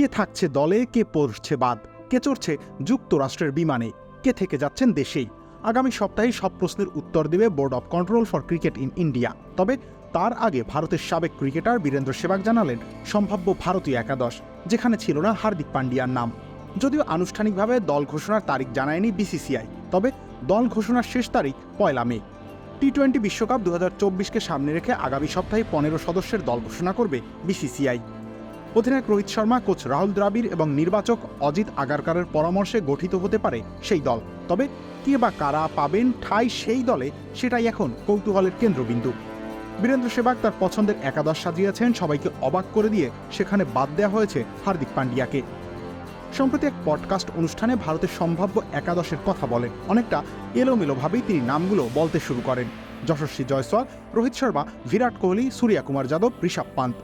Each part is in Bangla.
কে থাকছে দলে, কে পড়ছে বাদ, কে চড়ছে যুক্তরাষ্ট্রের বিমানে, কে থেকে যাচ্ছেন দেশেই। আগামী সপ্তাহে সব প্রশ্নের উত্তর দেবে board of control for cricket in India তবে তার আগে ভারতের সাবেক ক্রিকেটার বীরেন্দ্র সেবাগ জানালেন, সম্ভাব্য ভারতীয় একাদশ, যেখানে ছিল না হার্দিক পান্ডিয়ার নাম। যদিও আনুষ্ঠানিকভাবে দল ঘোষণার তারিখ জানায়নি বিসিসিআই তবে দল ঘোষণার শেষ তারিখ পয়লা মে। টি টোয়েন্টি বিশ্বকাপ দু হাজার সামনে রেখে আগামী সপ্তাহে পনেরো সদস্যের দল ঘোষণা করবে বিসিসিআই অধিনায়ক রোহিত শর্মা, কোচ রাহুল দ্রাবিড় এবং নির্বাচক অজিত আগারকারের পরামর্শে গঠিত হতে পারে সেই দল। তবে কে বা কারা পাবেন ঠাঁই সেই দলে সেটাই এখন কৌতূহলের কেন্দ্রবিন্দু। বীরেন্দ্র সেবাগ তার পছন্দের একাদশ সাজিয়েছেন, সবাইকে অবাক করে দিয়ে সেখানে বাদ দেওয়া হয়েছে হার্দিক পান্ডিয়াকে। সম্প্রতি এক পডকাস্ট অনুষ্ঠানে ভারতের সম্ভাব্য একাদশের কথা বলেন। অনেকটা এলোমেলোভাবেই তিনি নামগুলো বলতে শুরু করেন। যশস্বী জয়সওয়াল, রোহিত শর্মা, বিরাট কোহলি সূর্যা কুমার যাদব, ঋষভ পান্ত।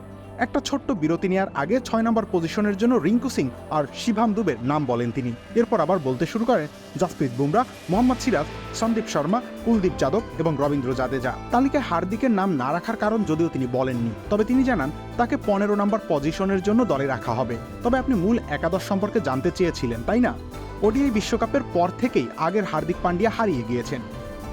একটা ছোট্ট বিরতি নেওয়ার আগে ছয় নম্বর পজিশনের জন্য রিঙ্কু সিং আর শিভাম দুবের নাম বলেন তিনি। এরপর আবার বলতে শুরু করেন জাসপ্রীত বুমরা, মোহাম্মদ সিরাজ, সন্দীপ শর্মা, কুলদীপ যাদব এবং রবীন্দ্র জাদেজা। তালিকায় হার্দিকের নাম না রাখার কারণ যদিও তিনি বলেননি, তবে তিনি জানান, তাকে পনেরো নম্বর পজিশনের জন্য দলে রাখা হবে। তবে আপনি মূল একাদশ সম্পর্কে জানতে চেয়েছিলেন, তাই না? ওডিআই বিশ্বকাপের পর থেকেই আগের হার্দিক পান্ডিয়া হারিয়ে গিয়েছেন।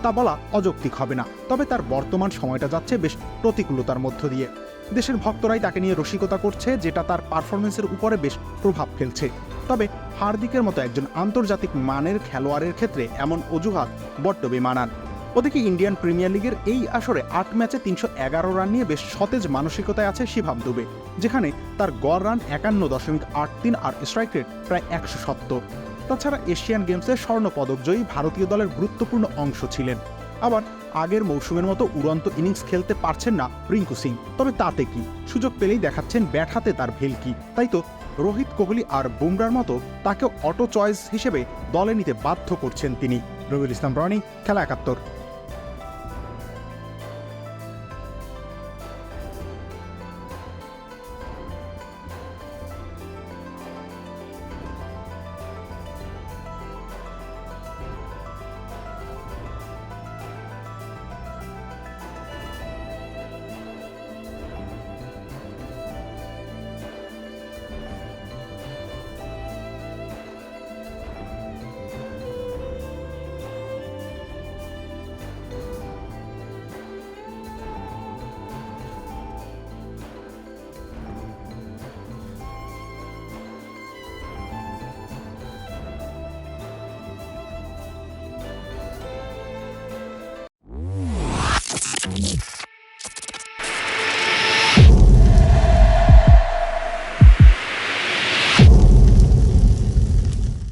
তা বলা অযৌক্তিক হবে না, তবে তার বর্তমান সময়টা যাচ্ছে বেশ প্রতিকূলতার মধ্য দিয়ে। দেশের ভক্তরাই তাকে নিয়ে রসিকতা করছে, যেটা তার পারফরমেন্সের উপরে বেশ প্রভাব ফেলছে। তবে হার্দিকের মতো একজন আন্তর্জাতিক মানের খেলোয়াড়ের ক্ষেত্রে এমন অজুহাত বড্ড বেমানান। ওদিকে ইন্ডিয়ান প্রিমিয়ার লিগের এই আসরে আট ম্যাচে তিনশো এগারো রান নিয়ে বেশ সতেজ মানসিকতায় আছে শিভাম দুবে, যেখানে তার গড় রান একান্ন দশমিক আট তিন আর স্ট্রাইক রেট প্রায় একশো সত্তর। তাছাড়া এশিয়ান গেমসে স্বর্ণ পদকজয়ী ভারতীয় দলের গুরুত্বপূর্ণ অংশ ছিলেন। আবার আগের মৌসুমের মতো উড়ন্ত ইনিংস খেলতে পারছেন না রিঙ্কু সিং। তবে তাতে কি? সুযোগ পেলেই দেখাচ্ছেন ব্যাট হাতে তার ভেলকি। তাই তো রোহিত কোহলি আর বুমরার মতো তাকে অটো চয়েস হিসেবে দলে নিতে বাধ্য করছেন তিনি। রবিউল ইসলাম রনি, খেলা একাত্তর।